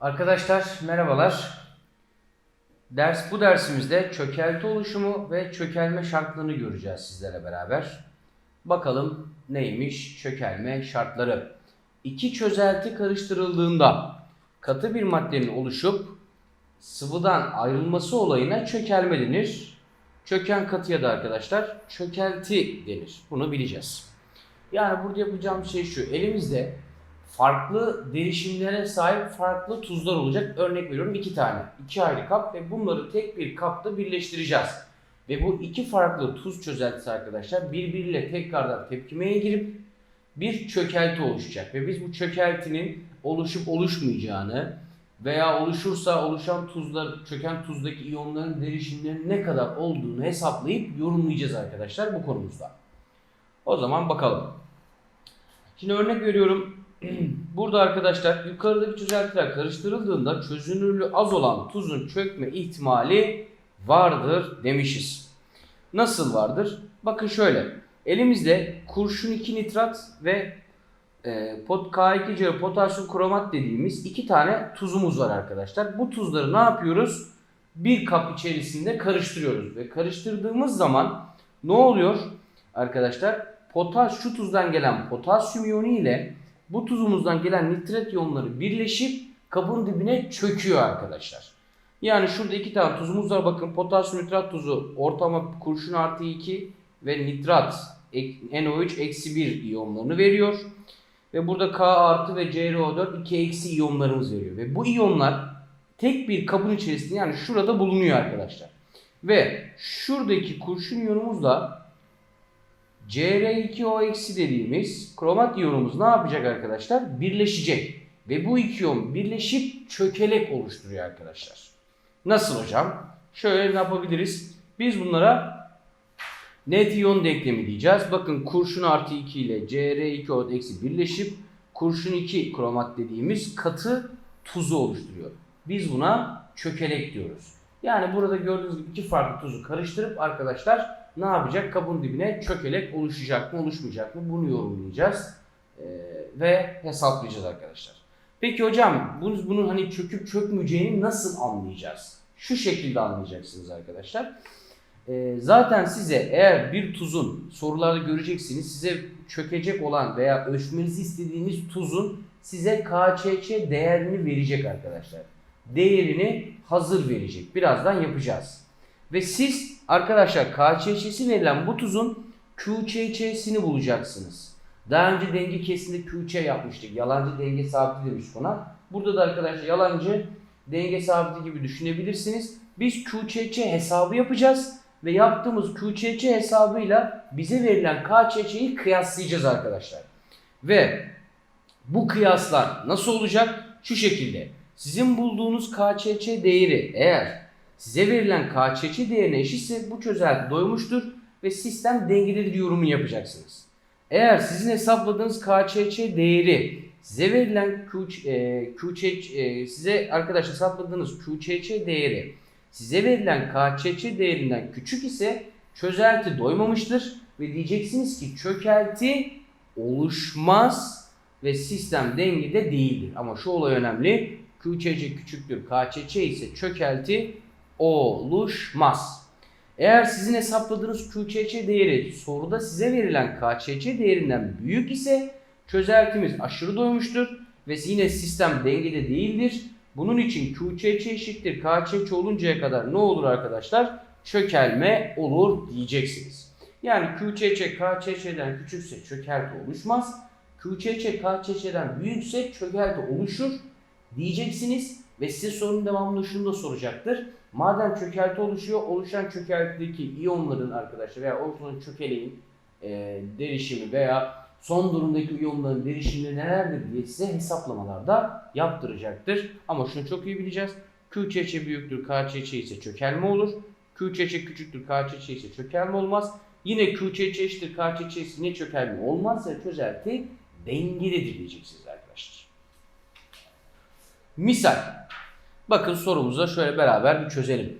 Arkadaşlar merhabalar. Ders bu dersimizde çökelti oluşumu ve çökelme şartlarını göreceğiz sizlerle beraber. Bakalım neymiş çökelme şartları. İki çözelti karıştırıldığında katı bir maddenin oluşup sıvıdan ayrılması olayına çökelme denir. Çöken katıya da arkadaşlar çökelti denir. Bunu bileceğiz. Yani burada yapacağım şey şu. Elimizde farklı derişimlere sahip farklı tuzlar olacak. Örnek veriyorum iki tane. iki ayrı kap ve bunları tek bir kapta birleştireceğiz. Ve bu iki farklı tuz çözeltisi arkadaşlar birbiriyle tekrardan tepkimeye girip bir çökelti oluşacak. Ve biz bu çökeltinin oluşup oluşmayacağını veya oluşursa oluşan tuzlar, çöken tuzdaki iyonların derişimlerinin ne kadar olduğunu hesaplayıp yorumlayacağız arkadaşlar bu konumuzda. O zaman bakalım. Şimdi örnek veriyorum. Burada arkadaşlar yukarıdaki çözeltiler karıştırıldığında çözünürlüğü az olan tuzun çökme ihtimali vardır demişiz. Nasıl vardır? Bakın şöyle. Elimizde kurşun 2 nitrat ve e, pot, K2 potasyum kromat dediğimiz iki tane tuzumuz var arkadaşlar. Bu tuzları ne yapıyoruz? Bir kap içerisinde karıştırıyoruz ve karıştırdığımız zaman ne oluyor arkadaşlar? Potas şu tuzdan gelen potasyum iyonu ile bu tuzumuzdan gelen nitrat iyonları birleşip kabın dibine çöküyor arkadaşlar. Yani şurada iki tane tuzumuz var. Bakın potasyum nitrat tuzu ortama kurşun artı 2 ve nitrat NO3 eksi 1 iyonlarını veriyor. Ve burada K artı ve CrO4 2 eksi iyonlarımız veriyor. Ve bu iyonlar tek bir kabın içerisinde yani şurada bulunuyor arkadaşlar. Ve şuradaki kurşun iyonumuzla Cr2O eksi dediğimiz kromat iyonumuz ne yapacak arkadaşlar? Birleşecek. Ve bu iki iyon birleşip çökelek oluşturuyor arkadaşlar. Nasıl hocam? Şöyle ne yapabiliriz? Biz bunlara net iyon denklemi diyeceğiz. Bakın kurşun artı 2 ile Cr2O eksi birleşip kurşun 2 kromat dediğimiz katı tuzu oluşturuyor. Biz buna çökelek diyoruz. Yani burada gördüğünüz gibi iki farklı tuzu karıştırıp arkadaşlar ne yapacak? Kabın dibine çökelek oluşacak mı oluşmayacak mı bunu yorumlayacağız ee, ve hesaplayacağız arkadaşlar. Peki hocam bunun, bunun hani çöküp çökmeyeceğini nasıl anlayacağız? Şu şekilde anlayacaksınız arkadaşlar. Ee, zaten size eğer bir tuzun sorularda göreceksiniz size çökecek olan veya ölçmenizi istediğiniz tuzun size KÇÇ değerini verecek arkadaşlar. Değerini hazır verecek. Birazdan yapacağız. Ve siz arkadaşlar KÇÇ'si verilen bu tuzun QÇÇ'sini bulacaksınız. Daha önce denge kesinde QÇ yapmıştık. Yalancı denge sabiti demiş buna. Burada da arkadaşlar yalancı denge sabiti gibi düşünebilirsiniz. Biz QÇÇ hesabı yapacağız ve yaptığımız QÇÇ hesabıyla bize verilen KÇÇ'yi kıyaslayacağız arkadaşlar. Ve bu kıyaslar nasıl olacak? Şu şekilde. Sizin bulduğunuz KÇÇ değeri eğer size verilen KÇÇ değerine eşitse bu çözelti doymuştur ve sistem dengededir yorumu yapacaksınız. Eğer sizin hesapladığınız KÇÇ değeri size verilen Q, e, QÇ, e, size arkadaş hesapladığınız QÇÇ değeri size verilen KÇÇ değerinden küçük ise çözelti doymamıştır ve diyeceksiniz ki çökelti oluşmaz ve sistem dengede değildir. Ama şu olay önemli. QÇC küçüktür. KÇÇ ise çökelti oluşmaz. Eğer sizin hesapladığınız QÇC değeri soruda size verilen KÇC değerinden büyük ise çözeltimiz aşırı doymuştur ve yine sistem dengede değildir. Bunun için QÇC eşittir KÇC oluncaya kadar ne olur arkadaşlar? Çökelme olur diyeceksiniz. Yani QÇC KÇC'den küçükse çökelti oluşmaz. QÇC KÇC'den büyükse çökelti oluşur diyeceksiniz ve size sorunun devamında şunu da soracaktır. Madem çökelti oluşuyor, oluşan çökeltideki iyonların arkadaşlar veya oluşan çökeleğin e, derişimi veya son durumdaki iyonların derişimleri nelerdir diye size hesaplamalarda yaptıracaktır. Ama şunu çok iyi bileceğiz. QÇÇ büyüktür, KÇÇ ise çökelme olur. QÇÇ küçüktür, KÇÇ ise çökelme olmaz. Yine QÇÇ eşittir, KÇÇ ise ne çökelme olmazsa çözelti dengededir diyeceksiniz arkadaşlar. Misal. Bakın sorumuza şöyle beraber bir çözelim.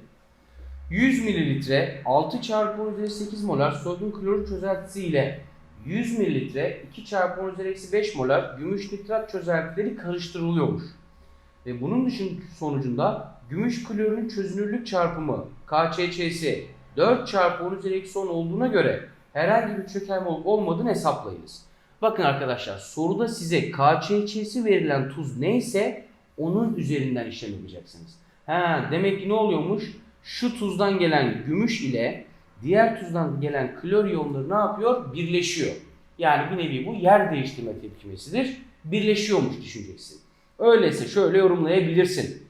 100 mililitre 6 çarpı 10 üzeri 8 molar sodyum klorür çözeltisi ile 100 mililitre 2 çarpı 10 üzeri eksi 5 molar gümüş nitrat çözeltileri karıştırılıyormuş. Ve bunun dışın sonucunda gümüş klorürün çözünürlük çarpımı KÇÇ'si 4 çarpı 10 üzeri eksi 10 olduğuna göre herhangi bir çökelme olup olmadığını hesaplayınız. Bakın arkadaşlar soruda size KÇÇ'si verilen tuz neyse onun üzerinden işlem yapacaksınız. Ha, demek ki ne oluyormuş? Şu tuzdan gelen gümüş ile diğer tuzdan gelen klor iyonları ne yapıyor? Birleşiyor. Yani bir nevi bu yer değiştirme tepkimesidir. Birleşiyormuş düşüneceksin. Öyleyse şöyle yorumlayabilirsin.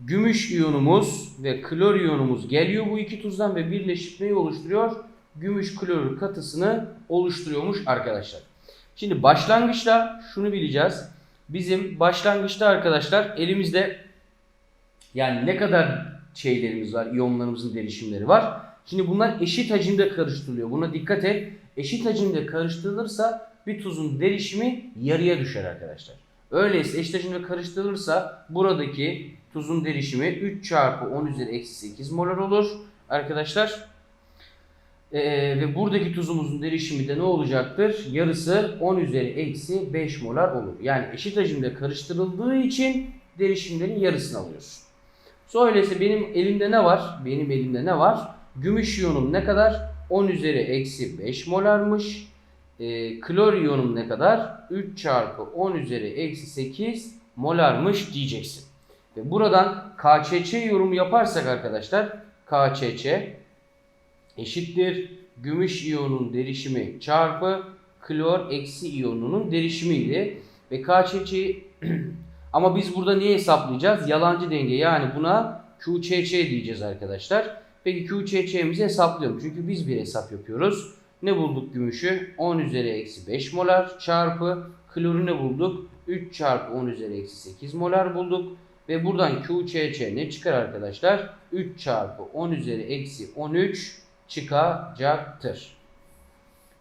Gümüş iyonumuz ve klor iyonumuz geliyor bu iki tuzdan ve birleşip neyi oluşturuyor? Gümüş klorür katısını oluşturuyormuş arkadaşlar. Şimdi başlangıçta şunu bileceğiz. Bizim başlangıçta arkadaşlar elimizde yani ne kadar şeylerimiz var, iyonlarımızın derişimleri var. Şimdi bunlar eşit hacimde karıştırılıyor. Buna dikkat et. Eşit hacimde karıştırılırsa bir tuzun derişimi yarıya düşer arkadaşlar. Öyleyse eşit hacimde karıştırılırsa buradaki tuzun derişimi 3 çarpı 10 üzeri eksi 8 molar olur arkadaşlar. Ee, ve buradaki tuzumuzun derişimi de ne olacaktır? Yarısı 10 üzeri eksi 5 molar olur. Yani eşit hacimde karıştırıldığı için derişimlerin yarısını alıyoruz. So öyleyse benim elimde ne var? Benim elimde ne var? Gümüş iyonum ne kadar? 10 üzeri eksi 5 molarmış. E, klor iyonum ne kadar? 3 çarpı 10 üzeri eksi 8 molarmış diyeceksin. Ve buradan KÇÇ yorumu yaparsak arkadaşlar KÇÇ eşittir. Gümüş iyonun derişimi çarpı klor eksi iyonunun derişimiydi. Ve KÇÇ'yi ama biz burada niye hesaplayacağız? Yalancı denge yani buna QÇÇ diyeceğiz arkadaşlar. Peki QÇÇ'mizi hesaplıyorum. Çünkü biz bir hesap yapıyoruz. Ne bulduk gümüşü? 10 üzeri eksi 5 molar çarpı kloru ne bulduk? 3 çarpı 10 üzeri eksi 8 molar bulduk. Ve buradan QÇÇ ne çıkar arkadaşlar? 3 çarpı 10 üzeri eksi 13 çıkacaktır.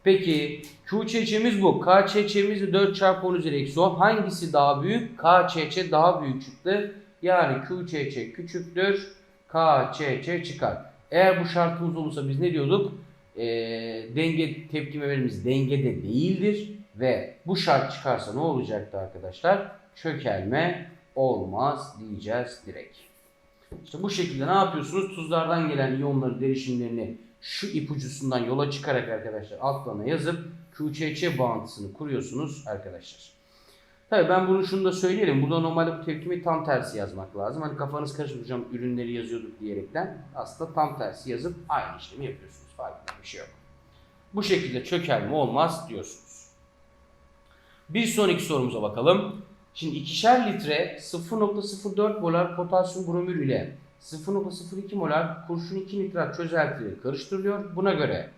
Peki QÇÇ'miz bu. KÇÇ'miz de 4 çarpı 10 üzeri eksi 10. Hangisi daha büyük? KÇÇ daha büyük çıktı. Yani QÇÇ küçüktür. KÇÇ çıkar. Eğer bu şartımız olursa biz ne diyorduk? Ee, denge tepkimelerimiz dengede değildir. Ve bu şart çıkarsa ne olacaktı arkadaşlar? Çökelme olmaz diyeceğiz direkt. İşte bu şekilde ne yapıyorsunuz? Tuzlardan gelen iyonların derişimlerini şu ipucusundan yola çıkarak arkadaşlar altlarına yazıp QÇÇ bağıntısını kuruyorsunuz arkadaşlar. Tabii ben bunu şunu da söyleyelim. Burada normalde bu tepkimi tam tersi yazmak lazım. Hani kafanız karışmış hocam ürünleri yazıyorduk diyerekten aslında tam tersi yazıp aynı işlemi yapıyorsunuz. Farkında bir şey yok. Bu şekilde çökelme olmaz diyorsunuz. Bir sonraki sorumuza bakalım. Şimdi ikişer litre 0.04 molar potasyum bromür ile 0.02 molar kurşun 2 nitrat çözeltiyle karıştırılıyor. Buna göre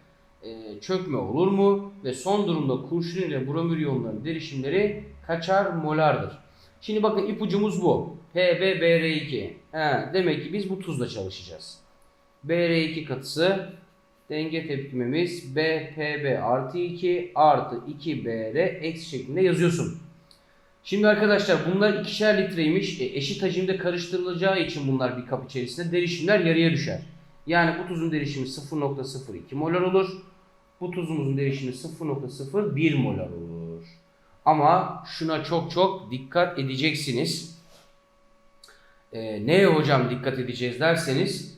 e, çökme olur mu? Ve son durumda kurşun ile bromür iyonlarının derişimleri kaçar molardır? Şimdi bakın ipucumuz bu. PbBr2. He, demek ki biz bu tuzla çalışacağız. Br2 katısı denge tepkimemiz BPB artı 2 artı 2BR eksi şeklinde yazıyorsun. Şimdi arkadaşlar bunlar ikişer litreymiş. E, eşit hacimde karıştırılacağı için bunlar bir kap içerisinde derişimler yarıya düşer. Yani bu tuzun derişimi 0.02 molar olur. Bu tuzumuzun derişimi 0.01 molar olur. Ama şuna çok çok dikkat edeceksiniz. E, neye hocam dikkat edeceğiz derseniz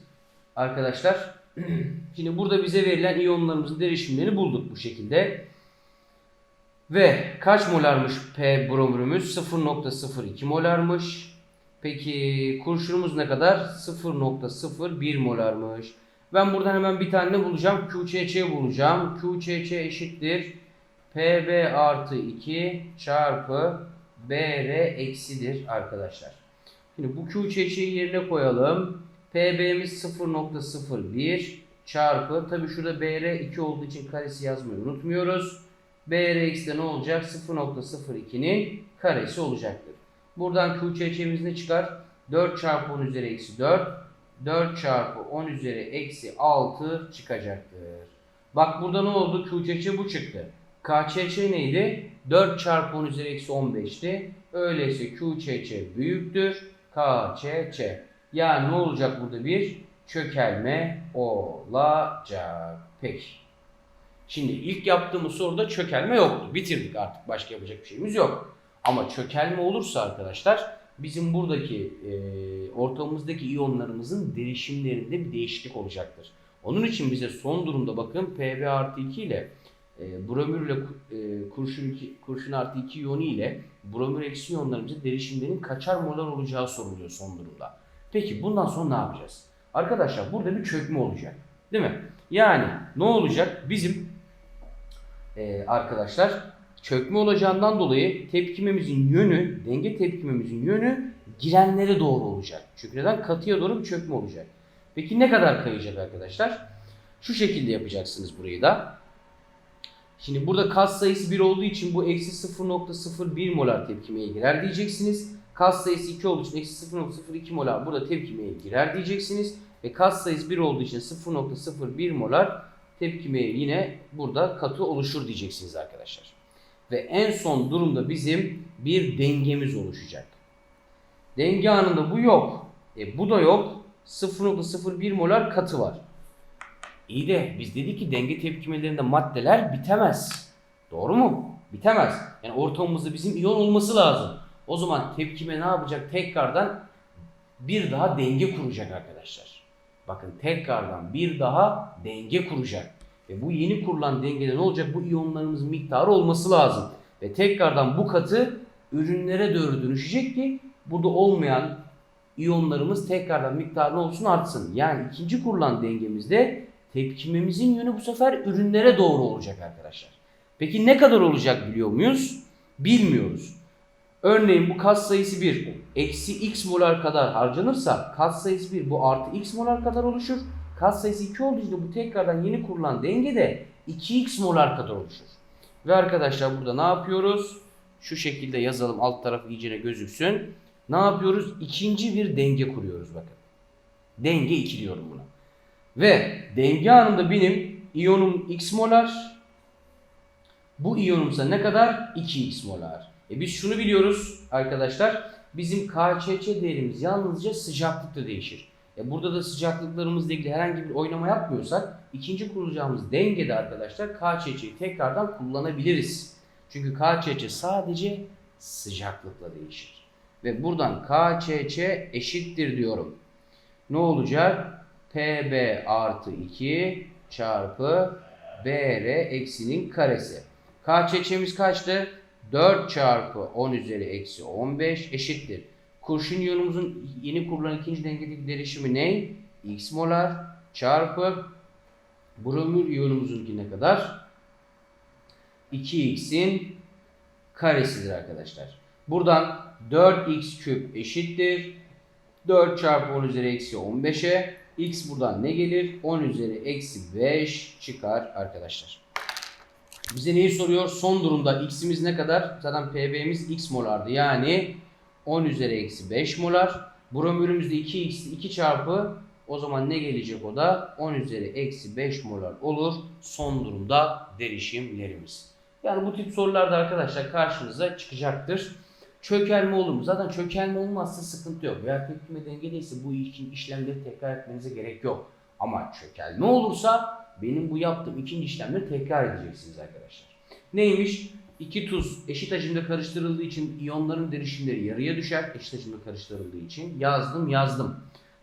arkadaşlar şimdi burada bize verilen iyonlarımızın derişimlerini bulduk bu şekilde. Ve kaç molarmış P bromürümüz? 0.02 molarmış. Peki kurşunumuz ne kadar? 0.01 molarmış. Ben buradan hemen bir tane ne bulacağım? QÇÇ bulacağım. QÇÇ eşittir. PB artı 2 çarpı BR eksidir arkadaşlar. Şimdi bu QÇÇ'yi yerine koyalım. PB'miz 0.01 çarpı tabi şurada BR 2 olduğu için karesi yazmayı unutmuyoruz. BR eksi de ne olacak? 0.02'nin karesi olacaktır. Buradan QÇÇ'miz ne çıkar? 4 çarpı 10 üzeri eksi 4. 4 çarpı 10 üzeri eksi 6 çıkacaktır. Bak burada ne oldu? QÇÇ bu çıktı. KÇÇ neydi? 4 çarpı 10 üzeri eksi 15'ti. Öyleyse QÇÇ büyüktür. KÇÇ. Yani ne olacak burada bir? Çökelme olacak. Peki. Şimdi ilk yaptığımız soruda çökelme yoktu. Bitirdik artık. Başka yapacak bir şeyimiz yok. Ama çökelme olursa arkadaşlar bizim buradaki e, ortamımızdaki iyonlarımızın derişimlerinde bir değişiklik olacaktır. Onun için bize son durumda bakın Pb artı 2 ile e, bromür ile e, kurşun, kurşun artı 2 iyonu ile bromür eksi iyonlarımızın derişimlerinin kaçar molar olacağı soruluyor son durumda. Peki bundan sonra ne yapacağız? Arkadaşlar burada bir çökme olacak. Değil mi? Yani ne olacak? Bizim e, arkadaşlar çökme olacağından dolayı tepkimemizin yönü, denge tepkimemizin yönü girenlere doğru olacak. Çünkü neden? Katıya doğru bir çökme olacak. Peki ne kadar kayacak arkadaşlar? Şu şekilde yapacaksınız burayı da. Şimdi burada kas sayısı 1 olduğu için bu eksi 0.01 molar tepkimeye girer diyeceksiniz. Kas sayısı 2 olduğu için eksi 0.02 molar burada tepkimeye girer diyeceksiniz. Ve kas sayısı 1 olduğu için 0.01 molar tepkimeye yine burada katı oluşur diyeceksiniz arkadaşlar. Ve en son durumda bizim bir dengemiz oluşacak. Denge anında bu yok. E bu da yok. 0.01 molar katı var. İyi de biz dedik ki denge tepkimelerinde maddeler bitemez. Doğru mu? Bitemez. Yani ortamımızda bizim iyon olması lazım. O zaman tepkime ne yapacak? Tekrardan bir daha denge kuracak arkadaşlar. Bakın tekrardan bir daha denge kuracak. Ve bu yeni kurulan dengede ne olacak? Bu iyonlarımızın miktarı olması lazım. Ve tekrardan bu katı ürünlere doğru dönüşecek ki burada olmayan iyonlarımız tekrardan miktarı olsun artsın. Yani ikinci kurulan dengemizde tepkimemizin yönü bu sefer ürünlere doğru olacak arkadaşlar. Peki ne kadar olacak biliyor muyuz? Bilmiyoruz. Örneğin bu kas sayısı 1 eksi x molar kadar harcanırsa kas sayısı 1 bu artı x molar kadar oluşur. Kas sayısı 2 olduğu için bu tekrardan yeni kurulan dengede 2x molar kadar oluşur. Ve arkadaşlar burada ne yapıyoruz? Şu şekilde yazalım alt tarafı iyicene gözüksün. Ne yapıyoruz? İkinci bir denge kuruyoruz bakın. Denge 2 diyorum buna. Ve denge anında benim iyonum x molar. Bu iyonumsa ne kadar? 2x molar. E biz şunu biliyoruz arkadaşlar. Bizim KÇÇ değerimiz yalnızca sıcaklıkta değişir. E burada da sıcaklıklarımızla ilgili herhangi bir oynama yapmıyorsak ikinci kuracağımız dengede arkadaşlar KÇÇ'yi tekrardan kullanabiliriz. Çünkü KÇÇ sadece sıcaklıkla değişir. Ve buradan KÇÇ eşittir diyorum. Ne olacak? PB artı 2 çarpı BR eksinin karesi. KÇÇ'miz kaçtı? 4 çarpı 10 üzeri eksi 15 eşittir. Kurşun iyonumuzun yeni kurulan ikinci dengedeki derişimi ne? X molar çarpı bromür iyonumuzun ne kadar? 2x'in karesidir arkadaşlar. Buradan 4x küp eşittir. 4 çarpı 10 üzeri eksi 15'e x buradan ne gelir? 10 üzeri eksi 5 çıkar arkadaşlar. Bize neyi soruyor? Son durumda x'imiz ne kadar? Zaten pb'miz x molardı. Yani 10 üzeri eksi 5 molar. Bromürümüzde 2x 2 çarpı o zaman ne gelecek o da? 10 üzeri eksi 5 molar olur. Son durumda derişimlerimiz. Yani bu tip sorularda arkadaşlar karşınıza çıkacaktır. Çökelme olur mu? Zaten çökelme olmazsa sıkıntı yok. Veya tepkime dengedeyse bu için işlemleri tekrar etmenize gerek yok. Ama çökelme olursa benim bu yaptığım ikinci işlemleri tekrar edeceksiniz arkadaşlar. Neymiş? İki tuz eşit hacimde karıştırıldığı için iyonların derişimleri yarıya düşer. Eşit hacimde karıştırıldığı için yazdım yazdım.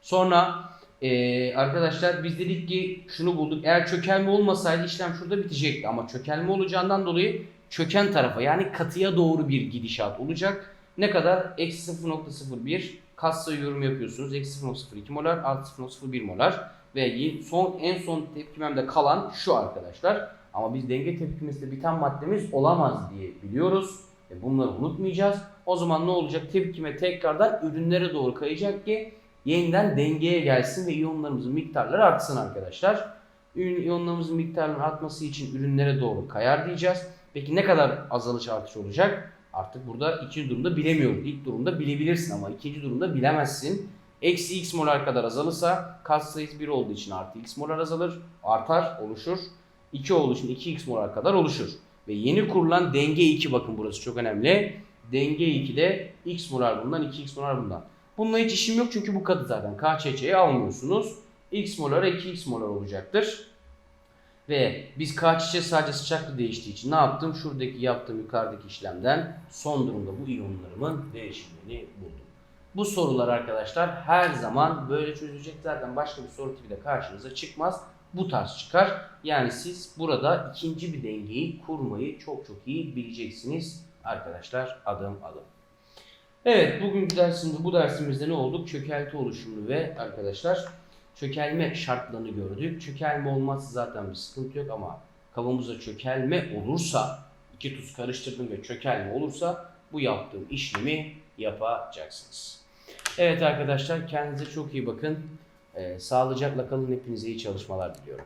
Sonra ee, arkadaşlar biz dedik ki şunu bulduk. Eğer çökelme olmasaydı işlem şurada bitecekti. Ama çökelme olacağından dolayı çöken tarafa yani katıya doğru bir gidişat olacak. Ne kadar? Eksi 0.01 kas sayı yorum yapıyorsunuz. Eksi 0.02 molar artı 0.01 molar. Ve son en son tepkimemde kalan şu arkadaşlar. Ama biz denge tepkimesinde biten maddemiz olamaz diye biliyoruz. E bunları unutmayacağız. O zaman ne olacak? Tepkime tekrardan ürünlere doğru kayacak ki yeniden dengeye gelsin ve iyonlarımızın miktarları artsın arkadaşlar. İyonlarımızın miktarının artması için ürünlere doğru kayar diyeceğiz. Peki ne kadar azalış artış olacak? Artık burada ikinci durumda bilemiyoruz. İlk durumda bilebilirsin ama ikinci durumda bilemezsin. Eksi x molar kadar azalırsa kas sayısı 1 olduğu için artı x molar azalır, artar, oluşur. 2 olduğu için 2x molar kadar oluşur. Ve yeni kurulan denge 2 bakın burası çok önemli. Denge 2'de x molar bundan, 2x molar bundan. Bununla hiç işim yok çünkü bu katı zaten. KÇÇ'yi almıyorsunuz. X molar 2x molar olacaktır. Ve biz KÇC sadece sıcaklık değiştiği için ne yaptım? Şuradaki yaptığım yukarıdaki işlemden son durumda bu iyonlarımın değişimini buldum. Bu sorular arkadaşlar her zaman böyle çözülecek. Zaten başka bir soru tipi de karşınıza çıkmaz. Bu tarz çıkar. Yani siz burada ikinci bir dengeyi kurmayı çok çok iyi bileceksiniz arkadaşlar adım adım. Evet bugünkü dersimizde bu dersimizde ne olduk? Çökelti oluşumunu ve arkadaşlar çökelme şartlarını gördük. Çökelme olmazsa zaten bir sıkıntı yok ama kabımıza çökelme olursa iki tuz karıştırdım ve çökelme olursa bu yaptığım işlemi yapacaksınız. Evet arkadaşlar kendinize çok iyi bakın. Ee, sağlıcakla kalın. Hepinize iyi çalışmalar diliyorum.